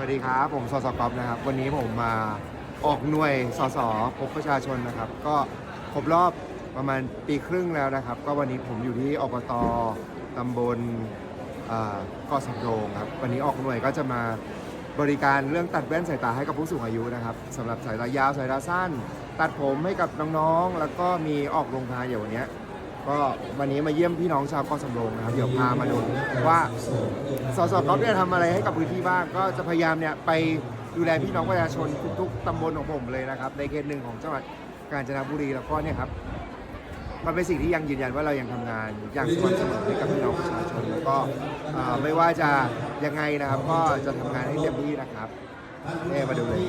วัสดีครับ ผมสสกอฟนะครับ วันนี้ผมมาออกหน่วยสสพบประชาชนนะครับ ก็ครบรอบประมาณปีครึ่งแล้วนะครับ ก็วันนี้ผมอยู่ที่อบตตำบลอ่าเกาะสำโรงครับ วันนี้ออกหน่วยก็จะมาบริการเรื่องตัดแว่นสายตาให้กับผู้สูงอายุนะครับสำหรับสายตายาวสายตาสั้น ตัดผมให้กับน้องๆ แล้วก็มีออกโรงทานอย่างวันนี้ ก็วันนี้มาเยี่ยมพี่น้องชาวเกาะสำโรงนะครับเดี๋ยวพามาดูว่าสสก๊อฟเนี่ยทำอะไรให้กับพื้นที่บ้างก็จะพยายามเนี่ยไปดูแลพี่น้องประชาชนทุกๆตำบลของผมเลยนะครับในเขตหนึ่งของจังหวัดกาญจนบุรีแล้วก็เนี่ยครับมันเป็นสิ่งที่ยังยืนยันว่าเรายังทำงานอย่างสม่ำเสมอให้กับพี่น้องประชาชนแล้วก็ไม่ว่าจะยังไงนะครับ ก็จะทำงานให้เต็มที่นะครับเนี่ยมาดูเลย